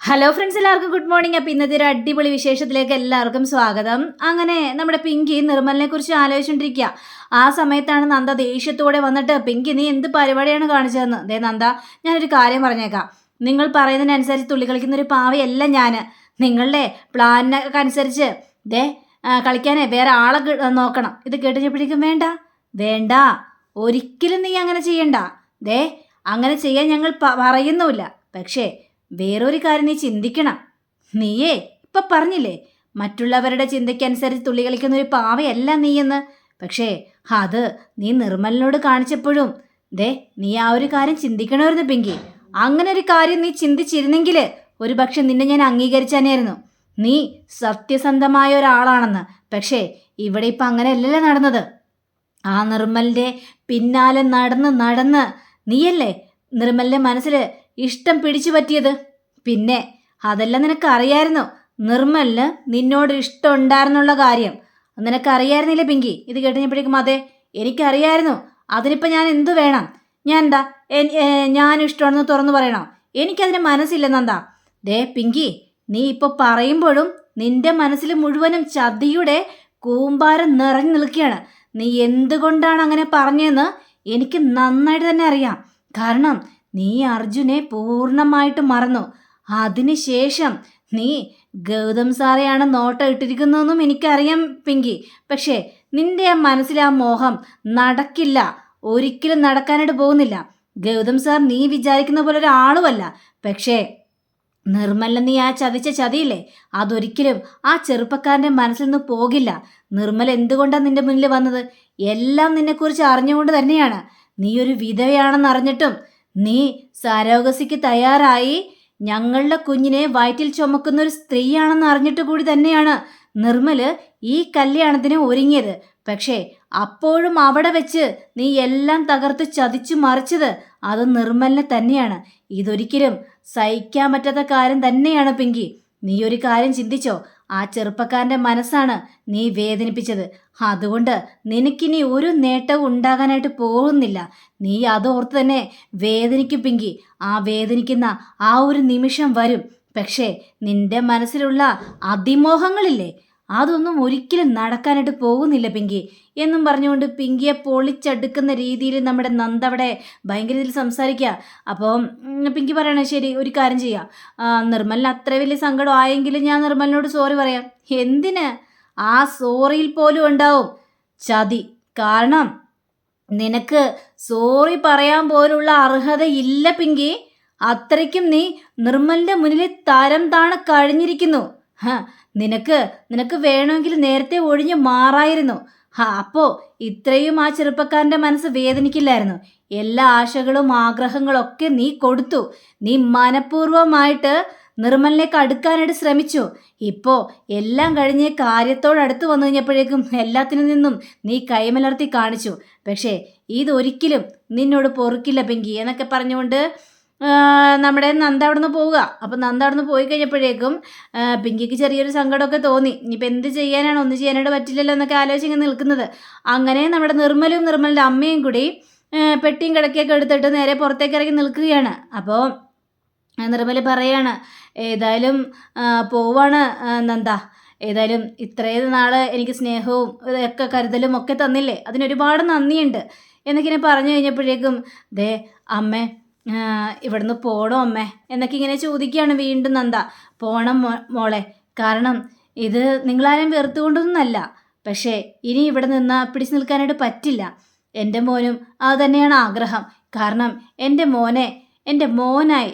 Hello friends എല്ലാവർക്കും good morning അപ്പം ഇന്നത്തെ ഒരു അടിപൊളി വിശേഷത്തിലേക്ക് എല്ലാവർക്കും സ്വാഗതം. അങ്ങനെ നമ്മുടെ പിങ്കി നിർമ്മലിനെ കുറിച്ച് ആലോചിച്ചുകൊണ്ടിരിക്കുക ആ സമയത്താണ് നന്ദ ദേഷ്യത്തോടെ വന്നിട്ട് പിങ്കി നീ എന്ത് പരിപാടിയാണ് കാണിച്ചതെന്ന്? ദേ നന്ദ ഞാനൊരു കാര്യം പറഞ്ഞേക്കാം. നിങ്ങൾ പറയുന്നതിനനുസരിച്ച് തുള്ളി കളിക്കുന്ന ഒരു പാവയല്ല ഞാൻ നിങ്ങളുടെ പ്ലാനൊക്കെ അനുസരിച്ച് ദേ കളിക്കാനേ വേറെ ആളെ നോക്കണം. ഇത് കേട്ടുകഴിഞ്ഞപ്പോഴേക്കും വേണ്ട വേണ്ട. ഒരിക്കലും നീ അങ്ങനെ ചെയ്യണ്ട. ദേ അങ്ങനെ ചെയ്യാൻ ഞങ്ങൾ പറയുന്നുമില്ല. പക്ഷേ വേറൊരു കാര്യം നീ ചിന്തിക്കണം. നീയേ ഇപ്പൊ പറഞ്ഞില്ലേ മറ്റുള്ളവരുടെ ചിന്തയ്ക്കനുസരിച്ച് തുള്ളി കളിക്കുന്ന ഒരു പാവയല്ല നീയെന്ന് പക്ഷേ അത് നീ നിർമ്മലിനോട് കാണിച്ചപ്പോഴും ദേ നീ ആ ഒരു കാര്യം ചിന്തിക്കണമായിരുന്നു പിങ്കി. അങ്ങനെ ഒരു കാര്യം നീ ചിന്തിച്ചിരുന്നെങ്കിൽ ഒരു പക്ഷെ നിന്നെ ഞാൻ അംഗീകരിച്ചാനായിരുന്നു നീ സത്യസന്ധമായ ഒരാളാണെന്ന്. പക്ഷേ ഇവിടെ ഇപ്പം അങ്ങനെയല്ലല്ലോ നടന്നത്. ആ നിർമ്മലിന്റെ പിന്നാലെ നടന്ന് നടന്ന് നീയല്ലേ നിർമ്മലിന്റെ മനസ്സിൽ ഇഷ്ടം പിടിച്ചു പറ്റിയത്. പിന്നെ അതെല്ലാം നിനക്കറിയായിരുന്നു. നിർമ്മലിന് നിന്നോട് ഇഷ്ടം ഉണ്ടായിരുന്നുള്ള കാര്യം. നിനക്ക് അറിയായിരുന്നില്ല പിങ്കി? ഇത് കേട്ടുകഴിഞ്ഞപ്പോഴേക്കും അതെ എനിക്കറിയായിരുന്നു. അതിനിപ്പോൾ ഞാൻ എന്തു വേണം? ഞാൻ എന്താ ഞാൻ ഇഷ്ടമാണെന്ന് തുറന്നു പറയണോ? എനിക്കതിന് മനസ്സില്ലെന്നെന്താ ദേ പിങ്കി നീ ഇപ്പോൾ പറയുമ്പോഴും നിന്റെ മനസ്സിൽ മുഴുവനും ചതിയുടെ കൂമ്പാരം നിറഞ്ഞു നിൽക്കുകയാണ്. നീ എന്തുകൊണ്ടാണ് അങ്ങനെ പറഞ്ഞതെന്ന് എനിക്ക് നന്നായിട്ട് തന്നെ അറിയാം. കാരണം നീ അർജുനെ പൂർണമായിട്ട് മറന്നു. അതിനുശേഷം നീ ഗൗതം സാറെയാണ് നോട്ടം ഇട്ടിരിക്കുന്നതെന്നും എനിക്കറിയാം പിങ്കി. പക്ഷേ നിന്റെ ആ മനസ്സിലെ മോഹം നടക്കില്ല. ഒരിക്കലും നടക്കാനായിട്ട് പോകുന്നില്ല. ഗൗതം സാർ നീ വിചാരിക്കുന്ന പോലെ ഒരാളുമല്ല. പക്ഷേ നിർമ്മല നീ ആ ചതിച്ച ചതിയില്ലേ? അതൊരിക്കലും ആ ചെറുപ്പക്കാരന്റെ മനസ്സിൽ നിന്ന് പോകില്ല. നിർമ്മല എന്തുകൊണ്ടാണ് നിന്റെ മുന്നിൽ വന്നത്? എല്ലാം നിന്നെക്കുറിച്ച് അറിഞ്ഞുകൊണ്ട് തന്നെയാണ്. നീ ഒരു വിധവയാണെന്ന് അറിഞ്ഞിട്ടും നീ സാരോഗസിക്ക് തയ്യാറായി ഞങ്ങളുടെ കുഞ്ഞിനെ വയറ്റിൽ ചുമക്കുന്ന ഒരു സ്ത്രീയാണെന്ന് അറിഞ്ഞിട്ട് കൂടി തന്നെയാണ് നിർമ്മൽ ഈ കല്യാണത്തിന് ഒരുങ്ങിയത്. പക്ഷേ അപ്പോഴും അവിടെ വെച്ച് നീ എല്ലാം തകർത്ത് ചതിച്ചു മറിച്ചത് അത് നിർമ്മലിനെ തന്നെയാണ്. ഇതൊരിക്കലും സഹിക്കാൻ പറ്റാത്ത കാര്യം തന്നെയാണ് പിങ്കി. നീ ഒരു കാര്യം ചിന്തിച്ചോ? ആ ചെറുപ്പക്കാരന്റെ മനസ്സാണ് നീ വേദനിപ്പിച്ചത്. അതുകൊണ്ട് നിനക്കിനി ഒരു നേട്ടവും ഉണ്ടാകാനായിട്ട് പോകുന്നില്ല. നീ അതോർത്ത് തന്നെ വേദനിക്കും പിങ്കി. ആ വേദനിക്കുന്ന ആ ഒരു നിമിഷം വരും. പക്ഷേ നിന്റെ മനസ്സിലുള്ള അതിമോഹങ്ങളില്ലേ? അതൊന്നും ഒരിക്കലും നടക്കാനായിട്ട് പോകുന്നില്ല പിങ്കി. എന്നും പറഞ്ഞുകൊണ്ട് പിങ്കിയെ പൊളിച്ചടുക്കുന്ന രീതിയിൽ നമ്മുടെ നന്ദ അവിടെ ഭയങ്കര ഇതിൽ സംസാരിക്കുക. അപ്പോൾ പിങ്കി പറയണേ ശരി ഒരു കാര്യം ചെയ്യാം. നിർമ്മലിന് അത്ര വലിയ സങ്കടം ആയെങ്കിലും ഞാൻ നിർമ്മലിനോട് സോറി പറയാം. എന്തിന്? ആ സോറിയിൽ പോലും ഉണ്ടാവും. ചതി. കാരണം നിനക്ക് സോറി പറയാൻ പോലുള്ള അർഹത ഇല്ല പിങ്കി. അത്രയ്ക്കും നീ നിർമ്മലിന്റെ മുന്നിൽ തരം താണ കഴിഞ്ഞിരിക്കുന്നു. ഹ നിനക്ക് നിനക്ക് വേണമെങ്കിൽ നേരത്തെ ഒഴിഞ്ഞു മാറായിരുന്നു. ഹാ അപ്പോ ഇത്രയും ആ ചെറുപ്പക്കാരന്റെ മനസ്സ് വേദനിക്കില്ലായിരുന്നു. എല്ലാ ആശകളും ആഗ്രഹങ്ങളും ഒക്കെ നീ കൊടുത്തു. നീ മനഃപൂർവമായിട്ട് നിർമ്മലിലേക്ക് അടുക്കാനായിട്ട് ശ്രമിച്ചു. ഇപ്പോ എല്ലാം കഴിഞ്ഞ് കാര്യത്തോടടുത്ത് വന്നു കഴിഞ്ഞപ്പോഴേക്കും എല്ലാത്തിനും നിന്നും നീ കൈമലർത്തി കാണിച്ചു. പക്ഷേ ഇതൊരിക്കലും നിന്നോട് പൊറുക്കില്ല പെങ്കി എന്നൊക്കെ പറഞ്ഞുകൊണ്ട് നമ്മുടെ നന്ദ അവിടെ നിന്ന് പോവുക. അപ്പം നന്ദ അവിടെ നിന്ന് പോയി കഴിഞ്ഞപ്പോഴേക്കും പിങ്കിക്ക് ചെറിയൊരു സങ്കടമൊക്കെ തോന്നി. ഇനിയിപ്പോൾ എന്ത് ചെയ്യാനാണ്? ഒന്നും ചെയ്യാനായിട്ട് പറ്റില്ലല്ലോ എന്നൊക്കെ ആലോചിച്ച് ഇങ്ങനെ നിൽക്കുന്നത്. അങ്ങനെ നമ്മുടെ നിർമ്മലും നിർമ്മലിന്റെ അമ്മയും കൂടി പെട്ടിയും കിടക്കിയൊക്കെ എടുത്തിട്ട് നേരെ പുറത്തേക്ക് ഇറങ്ങി നിൽക്കുകയാണ്. അപ്പോൾ നിർമ്മൽ പറയാണ് ഏതായാലും പോവാണ് നന്ദ. ഏതായാലും ഇത്രയും നാൾ എനിക്ക് സ്നേഹവും ഒക്കെ കരുതലും ഒക്കെ തന്നില്ലേ? അതിനൊരുപാട് നന്ദിയുണ്ട്. എന്നൊക്കെ പറഞ്ഞു കഴിഞ്ഞപ്പോഴേക്കും ദേ അമ്മേ ഇവിടുന്ന് പോണോ അമ്മേ. എന്നൊക്കെ ഇങ്ങനെ ചോദിക്കുകയാണ് വീണ്ടും നന്ദ. പോണം മോളെ. കാരണം ഇത് നിങ്ങളാരും വെറുത്തുകൊണ്ടൊന്നുമല്ല പക്ഷേ ഇനി ഇവിടെ നിന്ന് പിടിച്ചു നിൽക്കാനായിട്ട് പറ്റില്ല. എന്റെ മോനും അത് തന്നെയാണ് ആഗ്രഹം. കാരണം എന്റെ മോനെ എന്റെ മോനായി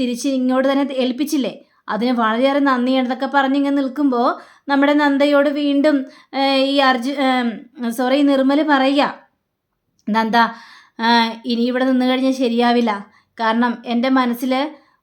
തിരിച്ച് ഇങ്ങോട്ട് തന്നെ ഏൽപ്പിച്ചില്ലേ? അതിന് വളരെയേറെ നന്ദിയുണ്ടെന്നൊക്കെ പറഞ്ഞിങ്ങനെ നിൽക്കുമ്പോൾ നമ്മുടെ നന്ദയോട് വീണ്ടും ഈ അർജു സോറി നിർമ്മൽ പറയുക. നന്ദ ഇനി ഇവിടെ നിന്ന് കഴിഞ്ഞാൽ ശരിയാവില്ല. കാരണം എന്റെ മനസ്സിൽ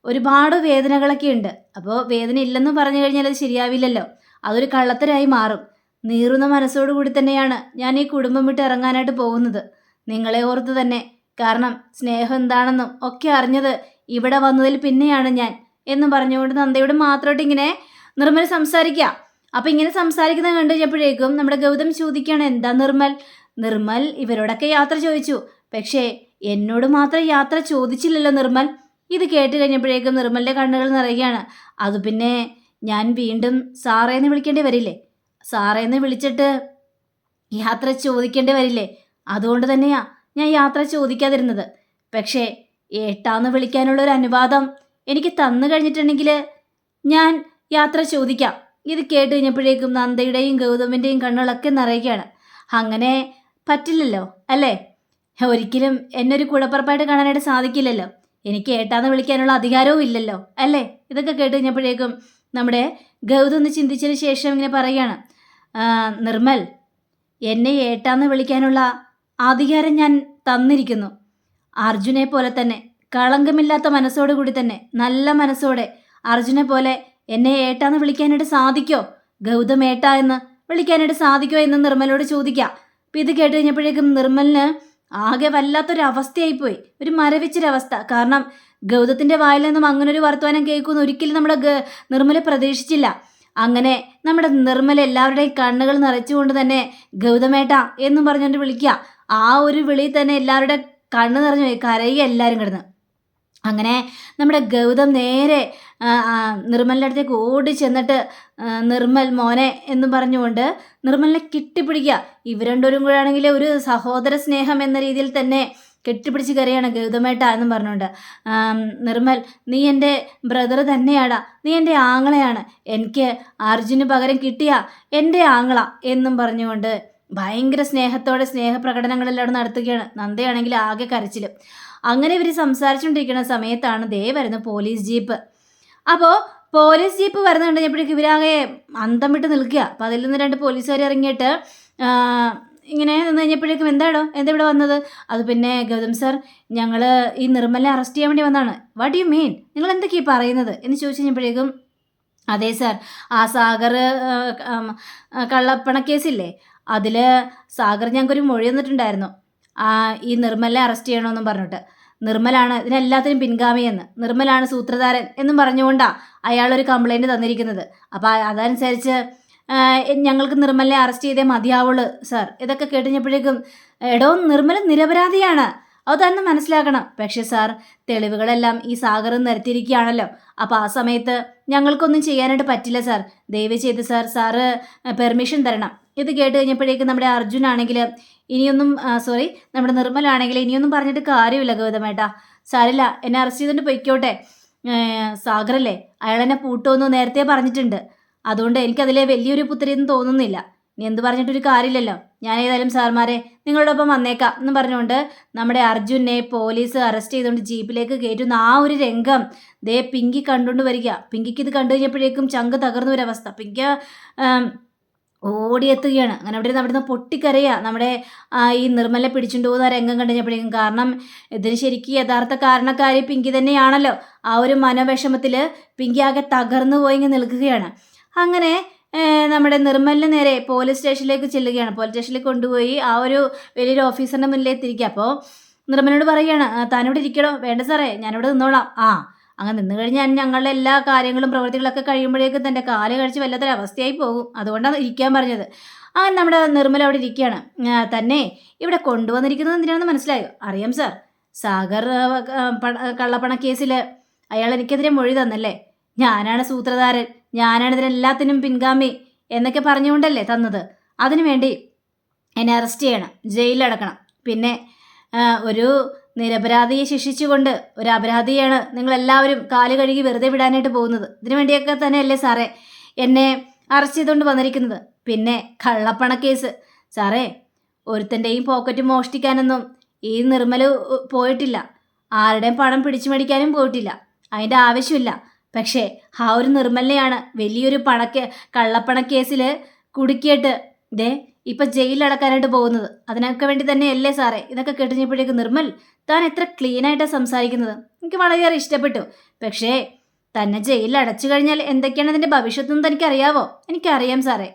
ഒരുപാട് വേദനകളൊക്കെ ഉണ്ട്. അപ്പോൾ വേദന ഇല്ലെന്ന് പറഞ്ഞു കഴിഞ്ഞാൽ അത് ശരിയാവില്ലല്ലോ. അതൊരു കള്ളത്തരായി മാറും. നീറുന്ന മനസ്സോടു കൂടി തന്നെയാണ് ഞാൻ ഈ കുടുംബം വിട്ട് ഇറങ്ങാനായിട്ട് പോകുന്നത്. നിങ്ങളെ ഓർത്ത് തന്നെ. കാരണം സ്നേഹം എന്താണെന്നും ഒക്കെ അറിഞ്ഞത് ഇവിടെ വന്നതിൽ പിന്നെയാണ് ഞാൻ എന്ന് പറഞ്ഞുകൊണ്ട് നന്ദയോട് മാത്രമായിട്ട് ഇങ്ങനെ നിർമ്മൽ സംസാരിക്കുക അപ്പം ഇങ്ങനെ സംസാരിക്കുന്നത് കണ്ടു കഴിഞ്ഞപ്പോഴേക്കും നമ്മുടെ ഗൗതം ചോദിക്കുകയാണ് എന്താ നിർമ്മൽ? നിർമ്മൽ ഇവരോടൊക്കെ യാത്ര ചോദിച്ചു. പക്ഷേ എന്നോട് മാത്രം യാത്ര ചോദിച്ചില്ലല്ലോ നിർമ്മൽ. ഇത് കേട്ട് കഴിഞ്ഞപ്പോഴേക്കും നിർമ്മലിന്റെ കണ്ണുകൾ നിറയുകയാണ്. അത് പിന്നെ ഞാൻ വീണ്ടും സാറേന്ന് വിളിക്കേണ്ടി വരില്ലേ? സാറേന്ന് വിളിച്ചിട്ട് യാത്ര ചോദിക്കേണ്ടി വരില്ലേ? അതുകൊണ്ട് തന്നെയാ ഞാൻ യാത്ര ചോദിക്കാതിരുന്നത്. പക്ഷേ ഏട്ടാന്ന് വിളിക്കാനുള്ള ഒരു അനുവാദം എനിക്ക് തന്നു കഴിഞ്ഞിട്ടുണ്ടെങ്കിൽ ഞാൻ യാത്ര ചോദിക്കാം. ഇത് കേട്ട് കഴിഞ്ഞപ്പോഴേക്കും നന്ദയുടെയും ഗൗതമിന്റെയും കണ്ണുകളൊക്കെ നിറയുകയാണ്. അങ്ങനെ പറ്റില്ലല്ലോ അല്ലേ? ഒരിക്കലും എന്നെ ഒരു കാണാനായിട്ട് സാധിക്കില്ലല്ലോ. എനിക്ക് ഏട്ടാന്ന് വിളിക്കാനുള്ള അധികാരവും ഇല്ലല്ലോ അല്ലേ? ഇതൊക്കെ കേട്ട് കഴിഞ്ഞപ്പോഴേക്കും നമ്മുടെ ഗൗതം ഒന്ന് ചിന്തിച്ചതിന് ശേഷം ഇങ്ങനെ പറയുകയാണ്. നിർമ്മൽ എന്നെ ഏട്ടാന്ന് വിളിക്കാനുള്ള അധികാരം ഞാൻ തന്നിരിക്കുന്നു. അർജുനെ പോലെ തന്നെ കളങ്കമില്ലാത്ത മനസ്സോടു കൂടി തന്നെ നല്ല മനസ്സോടെ അർജുനെ പോലെ എന്നെ ഏട്ടാന്ന് വിളിക്കാനായിട്ട് സാധിക്കോ? ഗൗതം ഏട്ട എന്ന് വിളിക്കാനായിട്ട് സാധിക്കോ എന്ന് നിർമ്മലോട് ചോദിക്കാം. അപ്പം ഇത് കേട്ട് കഴിഞ്ഞപ്പോഴേക്കും നിർമ്മലിന് ആകെ വല്ലാത്തൊരു അവസ്ഥയായിപ്പോയി ഒരു മരവിച്ചൊരവസ്ഥ. കാരണം ഗൗതത്തിന്റെ വായിൽ നിന്നും അങ്ങനെ ഒരു വർത്തമാനം കേൾക്കുമെന്ന് ഒരിക്കലും നമ്മുടെ ഗ- നിർമ്മല പ്രതീക്ഷിച്ചില്ല. അങ്ങനെ നമ്മുടെ നിർമ്മല എല്ലാവരുടെയും കണ്ണുകൾ നിറച്ചുകൊണ്ട് തന്നെ ഗൗതമേട്ട എന്നും പറഞ്ഞുകൊണ്ട് വിളിക്കുക. ആ ഒരു വിളി തന്നെ എല്ലാവരുടെ കണ്ണ് നിറഞ്ഞു പോയി. കരയുക എല്ലാവരും കിടന്ന്. അങ്ങനെ നമ്മുടെ ഗൗതം നേരെ നിർമ്മലിന്റെ അടുത്തേക്ക് ഓടി ചെന്നിട്ട് നിർമ്മൽ മോനെ എന്ന് പറഞ്ഞുകൊണ്ട് നിർമ്മലിനെ കെട്ടിപ്പിടിക്കുക. ഇവ രണ്ടുപേരും കൂടെ ആണെങ്കിൽ ഒരു സഹോദര സ്നേഹം എന്ന രീതിയിൽ തന്നെ കെട്ടിപ്പിടിച്ച് കരയാണ് ഗൗതമേട്ട എന്നും പറഞ്ഞുകൊണ്ട്. നിർമ്മൽ നീ എന്റെ ബ്രദർ തന്നെയാടാ. നീ എന്റെ ആങ്ങളയാണ്. എനിക്ക് അർജുന് പകരം കിട്ടിയ എന്റെ ആങ്ങള എന്നും പറഞ്ഞുകൊണ്ട് ഭയങ്കര സ്നേഹത്തോടെ സ്നേഹപ്രകടനങ്ങളെല്ലാം നടത്തുകയാണ്. നന്ദയാണെങ്കിൽ ആകെ കരച്ചിലും. അങ്ങനെ ഇവർ സംസാരിച്ചുകൊണ്ടിരിക്കുന്ന സമയത്താണ് ദേ വരുന്ന പോലീസ് ജീപ്പ്. അപ്പോൾ പോലീസ് ജീപ്പ് വരുന്ന കണ്ടുകഴിഞ്ഞപ്പോഴേക്കും ഇവരാകെ അന്തം വിട്ട് നിൽക്കുക. അപ്പോൾ അതിൽ നിന്ന് രണ്ട് പോലീസുകാർ ഇറങ്ങിയിട്ട് ഇങ്ങനെ നിന്ന് കഴിഞ്ഞപ്പോഴേക്കും എന്താടോ? എന്താ ഇവിടെ വന്നത്? അത് പിന്നെ ഗൗതം സർ ഞങ്ങൾ ഈ നിർമ്മല അറസ്റ്റ് ചെയ്യാൻ വേണ്ടി വന്നതാണ്. വാട്ട് യു മീൻ നിങ്ങൾ എന്തൊക്കെയാണ് പറയുന്നത്? എന്ന് ചോദിച്ചു കഴിഞ്ഞപ്പോഴേക്കും അതെ സാർ ആ സാഗർ ആ, ഉം, ആ, കള്ളപ്പണ കേസില്ലേ? അതിൽ സാഗർ ഞങ്ങൾക്കൊരു മൊഴി തന്നിട്ടുണ്ടായിരുന്നു. ഈ നിർമ്മലിനെ അറസ്റ്റ് ചെയ്യണമെന്നും പറഞ്ഞിട്ട്. നിർമ്മലാണ് ഇതിനെല്ലാത്തിനും പിൻഗാമിയെന്ന് നിർമ്മലാണ് സൂത്രധാരൻ എന്നും പറഞ്ഞുകൊണ്ടാണ് അയാളൊരു കംപ്ലൈന്റ് തന്നിരിക്കുന്നത്. അപ്പോൾ അതനുസരിച്ച് ഞങ്ങൾക്ക് നിർമ്മലിനെ അറസ്റ്റ് ചെയ്തേ മതിയാവുള്ളൂ സാർ ഇതൊക്കെ കേട്ടുകഴിഞ്ഞപ്പോഴേക്കും എടോ നിർമ്മല നിരപരാധിയാണ്. അത് തന്നെ മനസ്സിലാക്കണം. പക്ഷേ സാർ തെളിവുകളെല്ലാം ഈ സാഗർ നിരത്തിയിരിക്കുകയാണല്ലോ. അപ്പോൾ ആ സമയത്ത് ഞങ്ങൾക്കൊന്നും ചെയ്യാനായിട്ട് പറ്റില്ല സാർ ദയവ് ചെയ്ത് സാർ സാറ് പെർമിഷൻ തരണം. ഇത് കേട്ട് കഴിഞ്ഞപ്പോഴേക്കും നമ്മുടെ അർജുൻ ആണെങ്കിൽ ഇനിയൊന്നും സോറി നമ്മുടെ നിർമ്മലാണെങ്കിൽ ഇനിയൊന്നും പറഞ്ഞിട്ട് കാര്യമില്ല ഗൗതമേട്ടാ സാരില്ല എന്നെ അറസ്റ്റ് ചെയ്തുകൊണ്ട് പൊയ്ക്കോട്ടെ. സാഗറല്ലേ അയാൾ എന്നെ പൂട്ടുമെന്ന് നേരത്തെ പറഞ്ഞിട്ടുണ്ട്. അതുകൊണ്ട് എനിക്കതിലെ വലിയൊരു പുത്തരിയൊന്നും തോന്നുന്നില്ല. ഇനി എന്ത് പറഞ്ഞിട്ടൊരു കാര്യമില്ലല്ലോ. ഞാൻ ഏതായാലും സാർമാരെ നിങ്ങളോടൊപ്പം വന്നേക്കാം എന്ന് പറഞ്ഞുകൊണ്ട് നമ്മുടെ അർജുനെ പോലീസ് അറസ്റ്റ് ചെയ്തുകൊണ്ട് ജീപ്പിലേക്ക് കയറ്റുന്ന ആ ഒരു രംഗം ദേ പിങ്കി കണ്ടുകൊണ്ട് വരിക. പിങ്കിക്ക് ഇത് കണ്ടു കഴിഞ്ഞപ്പോഴേക്കും ചങ്ക് തകർന്ന ഒരവസ്ഥ പിങ്കി ഓടിയെത്തുകയാണ്. അങ്ങനെ അവിടെ നിന്ന് അവിടുന്ന് പൊട്ടിക്കരയുക നമ്മുടെ ഈ നിർമ്മല പിടിച്ചുകൊണ്ട് പോകുന്ന രംഗം കണ്ടുകഴിഞ്ഞപ്പോഴേക്കും കാരണം ഇതിന് ശരിക്കും യഥാർത്ഥ കാരണക്കാരി പിങ്കി തന്നെയാണല്ലോ. ആ ഒരു മനോവിഷമത്തിൽ പിങ്കി ആകെ തകർന്നു പോയി നിൽക്കുകയാണ്. അങ്ങനെ നമ്മുടെ നിർമ്മലിന് നേരെ പോലീസ് സ്റ്റേഷനിലേക്ക് ചെല്ലുകയാണ്. പോലീസ് സ്റ്റേഷനിൽ കൊണ്ടുപോയി ആ ഒരു വലിയൊരു ഓഫീസറിന്റെ മുന്നിലേക്ക് തിരിക്കുക അപ്പോൾ നിർമ്മലിനോട് പറയുകയാണ് "ആ, താനിവിടെ ഇരിക്കണോ? വേണ്ട സാറേ ഞാനിവിടെ നിന്നോളാം. ആ അങ്ങനെ നിന്ന് കഴിഞ്ഞാൽ ഞങ്ങളുടെ എല്ലാ കാര്യങ്ങളും പ്രവൃത്തികളൊക്കെ കഴിയുമ്പോഴേക്കും തന്റെ കാൽ കഴിച്ച് വല്ലാത്തൊരു അവസ്ഥയായി പോകും. അതുകൊണ്ടാണ് ഇരിക്കാൻ പറഞ്ഞത്. അങ്ങനെ നമ്മുടെ നിർമ്മല അവിടെ ഇരിക്കുകയാണ്. തന്നെ ഇവിടെ കൊണ്ടുവന്നിരിക്കുന്നത് എന്തിനാണെന്ന് മനസ്സിലായോ? അറിയാം സാർ സാഗർ കള്ളപ്പണ കേസിൽ അയാൾ എനിക്കെതിരെ മൊഴി തന്നല്ലേ? ഞാനാണ് സൂത്രധാരൻ. ഞാനാണ് ഇതിനെല്ലാത്തിനും പിൻഗാമി എന്നൊക്കെ പറഞ്ഞുകൊണ്ടല്ലേ തന്നത്. അതിനു വേണ്ടി എന്നെ അറസ്റ്റ് ചെയ്യണം. ജയിലിലടക്കണം. പിന്നെ ഒരു നിരപരാധിയെ ശിക്ഷിച്ചുകൊണ്ട് ഒരു അപരാധിയാണ് നിങ്ങളെല്ലാവരും കാൽ കഴുകി വെറുതെ വിടാനായിട്ട് പോകുന്നത്. ഇതിനു വേണ്ടിയൊക്കെ തന്നെയല്ലേ സാറേ എന്നെ അറസ്റ്റ് ചെയ്തുകൊണ്ട് വന്നിരിക്കുന്നത്. പിന്നെ കള്ളപ്പണ കേസ്. സാറേ ഒരുത്തന്റെയും പോക്കറ്റ് മോഷ്ടിക്കാനൊന്നും ഈ നിർമ്മൽ പോയിട്ടില്ല. ആരുടെയും പണം പിടിച്ചു മേടിക്കാനും പോയിട്ടില്ല. അതിന്റെ ആവശ്യമില്ല. പക്ഷേ ആ ഒരു നിർമ്മലിനെയാണ് വലിയൊരു പണക്കെ കള്ളപ്പണ കേസിൽ കുടുക്കിയിട്ട് ദേ ഇപ്പം ജയിലിലടക്കാനായിട്ട് പോകുന്നത്. അതിനൊക്കെ വേണ്ടി തന്നെയല്ലേ സാറേ? ഇതൊക്കെ കേട്ടുകഴിഞ്ഞപ്പോഴേക്കും നിർമ്മൽ താൻ എത്ര ക്ലീനായിട്ടാണ് സംസാരിക്കുന്നത്? എനിക്ക് വളരെയേറെ ഇഷ്ടപ്പെട്ടു. പക്ഷേ തന്നെ ജയിലിൽ അടച്ചു കഴിഞ്ഞാൽ എന്തൊക്കെയാണ് അതിന്റെ ഭവിഷ്യത്തെന്ന് തനിക്കറിയാവോ? എനിക്കറിയാം സാറേ.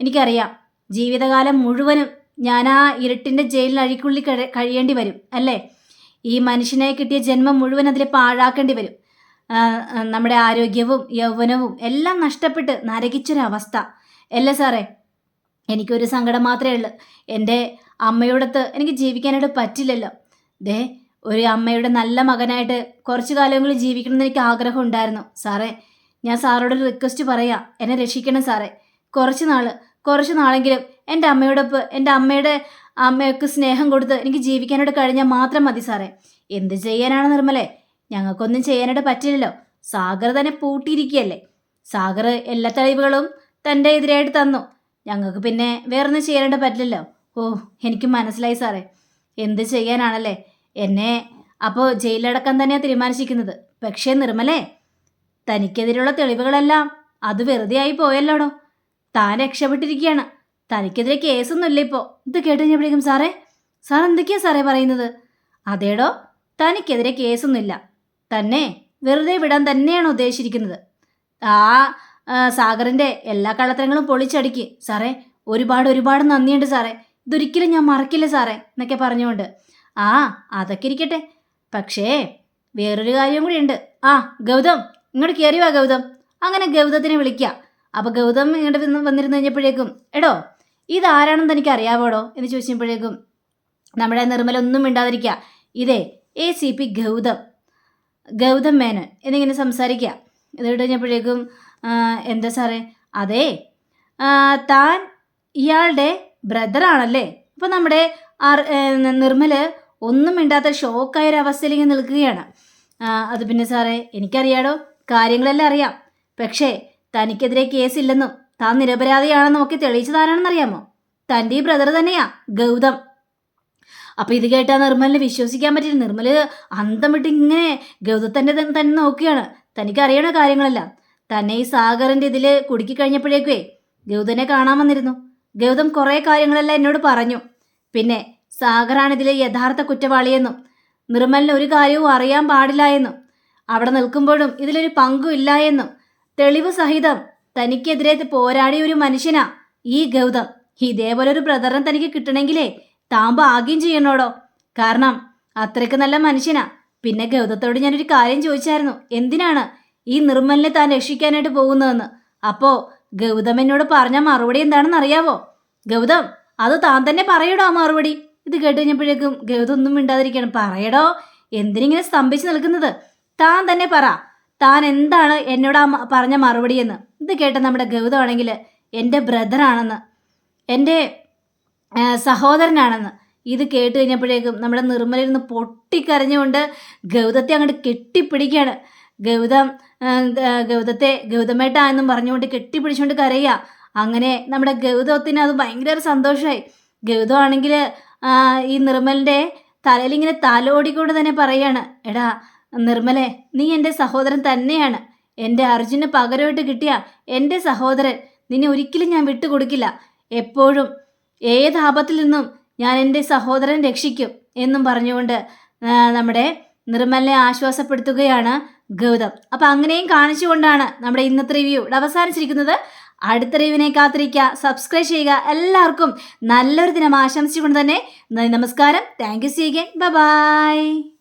എനിക്കറിയാം. ജീവിതകാലം മുഴുവനും ഞാൻ ആ ഇരുട്ടിന്റെ ജയിലിൽ അഴിക്കുള്ളിൽ കഴി- കഴിയേണ്ടി വരും അല്ലേ? ഈ മനുഷ്യനെ കിട്ടിയ ജന്മം മുഴുവൻ അതിൽ പാഴാക്കേണ്ടി വരും. നമ്മുടെ ആരോഗ്യവും യൗവനവും എല്ലാം നഷ്ടപ്പെട്ട് നരകിച്ചൊരവസ്ഥ. അല്ലേ സാറേ? എനിക്കൊരു സങ്കടം മാത്രമേ ഉള്ളൂ. എന്റെ അമ്മയോടത്ത് എനിക്ക് ജീവിക്കാനായിട്ട് പറ്റില്ലല്ലോ. ദേ ഒരു അമ്മയുടെ നല്ല മകനായിട്ട് കുറച്ചു കാലങ്ങളിൽ ജീവിക്കണമെന്ന് എനിക്ക് ആഗ്രഹം ഉണ്ടായിരുന്നു സാറേ ഞാൻ സാറോട് റിക്വസ്റ്റ് പറയാം. എന്നെ രക്ഷിക്കണം സാറേ. കുറച്ച് നാൾ കുറച്ച് നാളെങ്കിലും എന്റെ അമ്മയോടൊപ്പം എന്റെ അമ്മയുടെ അമ്മയ്ക്ക് സ്നേഹം കൊടുത്ത് എനിക്ക് ജീവിക്കാനായിട്ട് കഴിഞ്ഞാൽ മാത്രം മതി സാറേ. എന്ത് ചെയ്യാനാണ് നിർമ്മലേ? ഞങ്ങൾക്കൊന്നും ചെയ്യാനായിട്ട് പറ്റില്ലല്ലോ. സാഗർ തന്നെ പൂട്ടിയിരിക്കുകയല്ലേ? സാഗർ എല്ലാ തെളിവുകളും തന്റെ എതിരായിട്ട് തന്നു. ഞങ്ങൾക്ക് പിന്നെ വേറൊന്നും ചെയ്യാനായിട്ട് പറ്റില്ലല്ലോ. ഓ എനിക്ക് മനസ്സിലായി സാറേ. എന്ത് ചെയ്യാനാണല്ലേ? എന്നെ അപ്പോൾ ജയിലടക്കാൻ തന്നെയാണ് തീരുമാനിച്ചിരിക്കുന്നത്. പക്ഷേ നിർമ്മലേ തനിക്കെതിരെയുള്ള തെളിവുകളെല്ലാം അത് വെറുതെ ആയി പോയല്ലോടോ? താൻ രക്ഷപ്പെട്ടിരിക്കുകയാണ്. തനിക്കെതിരെ കേസൊന്നുമില്ല ഇപ്പോൾ ഇത് കേട്ട് സാറേ സാർ എന്തൊക്കെയാ സാറേ പറയുന്നത്? അതേടോ തനിക്കെതിരെ കേസൊന്നുമില്ല. തന്നെ വെറുതെ വിടാൻ തന്നെയാണ് ഉദ്ദേശിച്ചിരിക്കുന്നത്. ആ സാഗറിന്റെ എല്ലാ കള്ളത്തരങ്ങളും പൊളിച്ചടിക്ക്. സാറേ ഒരുപാട് ഒരുപാട് നന്ദിയുണ്ട് സാറേ. ഇതൊരിക്കലും ഞാൻ മറക്കില്ല സാറേ എന്നൊക്കെ പറഞ്ഞുകൊണ്ട്. ആ അതൊക്കെ ഇരിക്കട്ടെ. പക്ഷേ വേറൊരു കാര്യം കൂടി ഉണ്ട്. ആ ഗൗതം ഇങ്ങോട്ട് കയറി വാ ഗൗതം. അങ്ങനെ ഗൗതത്തിനെ വിളിക്കുക അപ്പോൾ ഗൗതം ഇങ്ങോട്ട് വന്ന് വന്നിരുന്നു കഴിഞ്ഞപ്പോഴേക്കും എടോ ഇതാരാണെന്ന് തനിക്ക് അറിയാവോടോ എന്ന് ചോദിച്ചപ്പോഴേക്കും നമ്മുടെ നിർമ്മല ഒന്നും മിണ്ടാതിരിക്കുക ഇതേ A C P Gautham. Gautham Menon എന്നിങ്ങനെ സംസാരിക്കുക ഇത് കഴിഞ്ഞപ്പോഴേക്കും ആ, എന്താ സാറേ? അതെ താൻ ഇയാളുടെ ബ്രദറാണല്ലേ? അപ്പോൾ നമ്മുടെ നിർമ്മൽ ഒന്നും മിണ്ടാത്ത ഷോക്കായ ഒരു അവസ്ഥയിലേക്ക് നിൽക്കുകയാണ്. അത് പിന്നെ സാറേ എനിക്കറിയാടോ കാര്യങ്ങളെല്ലാം അറിയാം. പക്ഷേ തനിക്കെതിരെ കേസില്ലെന്നും താൻ നിരപരാധിയാണെന്നും ഒക്കെ തെളിയിച്ചതാരാണെന്നറിയാമോ? തന്റെ ഈ ബ്രദർ തന്നെയാ ഗൗതം. അപ്പൊ ഇത് കേട്ടാ നിർമ്മലിനെ വിശ്വസിക്കാൻ പറ്റില്ല. നിർമ്മൽ അന്തം വിട്ട് ഇങ്ങനെ ഗൗതത്തന്റെ തന്നെ നോക്കുകയാണ്. തനിക്ക് അറിയണ കാര്യങ്ങളെല്ലാം. തന്നെ ഈ സാഗറിന്റെ ഇതിൽ കുടുക്കി കഴിഞ്ഞപ്പോഴേക്കുവേ ഗൗതനെ കാണാൻ വന്നിരുന്നു. ഗൗതം കുറേ കാര്യങ്ങളെല്ലാം എന്നോട് പറഞ്ഞു. പിന്നെ സാഗറാണ് ഇതിലെ യഥാർത്ഥ കുറ്റവാളിയെന്നും നിർമ്മലിന് ഒരു കാര്യവും അറിയാൻ പാടില്ല എന്നും അവിടെ നിൽക്കുമ്പോഴും ഇതിലൊരു പങ്കും ഇല്ല എന്നും തെളിവ് സഹിതം തനിക്കെതിരെ പോരാടിയ ഒരു മനുഷ്യനാ ഈ ഗൗതം. ഇതേപോലെ ഒരു ബ്രദറിനെ തനിക്ക് കിട്ടണമെങ്കിലേ താൻ ഭാഗ്യം ചെയ്യണോടോ? കാരണം അത്രയ്ക്ക് നല്ല മനുഷ്യനാ. പിന്നെ ഗൗതത്തോട് ഞാനൊരു കാര്യം ചോദിച്ചായിരുന്നു. എന്തിനാണ് ഈ നിർമ്മലിനെ താൻ രക്ഷിക്കാനായിട്ട് പോകുന്നതെന്ന്? അപ്പോ ഗൗതം എന്നോട് പറഞ്ഞ മറുപടി എന്താണെന്ന് അറിയാവോ? ഗൗതം അത് താൻ തന്നെ പറയടോ ആ മറുപടി. ഇത് കേട്ട് കഴിഞ്ഞപ്പോഴേക്കും ഗൗതം ഒന്നും മിണ്ടാതിരിക്കണം പറയടോ എന്തിനിങ്ങനെ സ്തംഭിച്ച് നിൽക്കുന്നത്? താൻ തന്നെ പറ. താൻ എന്താണ് എന്നോട് ആ പറഞ്ഞ മറുപടി എന്ന്. ഇത് കേട്ട നമ്മുടെ ഗൗതം ആണെങ്കിൽ എന്റെ ബ്രദറാണെന്ന്. എന്റെ സഹോദരനാണെന്ന്. ഇത് കേട്ട് കഴിഞ്ഞപ്പോഴേക്കും നമ്മുടെ നിർമ്മലയിൽ നിന്ന് പൊട്ടിക്കരഞ്ഞുകൊണ്ട് ഗൗതത്തെ അങ്ങോട്ട് കെട്ടിപ്പിടിക്കുകയാണ്. ഗൗതം ഗൗതത്തെ ഗൗതമേട്ട എന്നും പറഞ്ഞുകൊണ്ട് കെട്ടിപ്പിടിച്ചുകൊണ്ട് കരയുക. അങ്ങനെ നമ്മുടെ ഗൗതത്തിന് അത് ഭയങ്കര സന്തോഷമായി ഗൗതം ആണെങ്കിൽ ഈ നിർമ്മലിന്റെ തലയിൽ ഇങ്ങനെ തലോടിക്കൊണ്ട് തന്നെ പറയാണ് എടാ നിർമ്മലെ നീ എന്റെ സഹോദരൻ തന്നെയാണ്. എന്റെ അർജുന് പകരമായിട്ട് കിട്ടിയ എന്റെ സഹോദരൻ നിന്നെ ഒരിക്കലും ഞാൻ വിട്ടുകൊടുക്കില്ല. എപ്പോഴും ഏത് ആപത്തിൽ നിന്നും ഞാൻ എന്റെ സഹോദരൻ രക്ഷിക്കും എന്നും പറഞ്ഞുകൊണ്ട് നമ്മുടെ നിർമ്മലിനെ ആശ്വാസപ്പെടുത്തുകയാണ് ഗൗതം. അപ്പം അങ്ങനെയും കാണിച്ചുകൊണ്ടാണ് നമ്മുടെ ഇന്നത്തെ റിവ്യൂ ഇവിടെ അവസാനിച്ചിരിക്കുന്നത്. അടുത്ത റിവ്യൂവിനെ കാത്തിരിക്കുക. സബ്സ്ക്രൈബ് ചെയ്യുക. എല്ലാവർക്കും നല്ലൊരു ദിനം ആശംസിച്ചുകൊണ്ട് തന്നെ നന്ദി, നമസ്കാരം. Thank you C by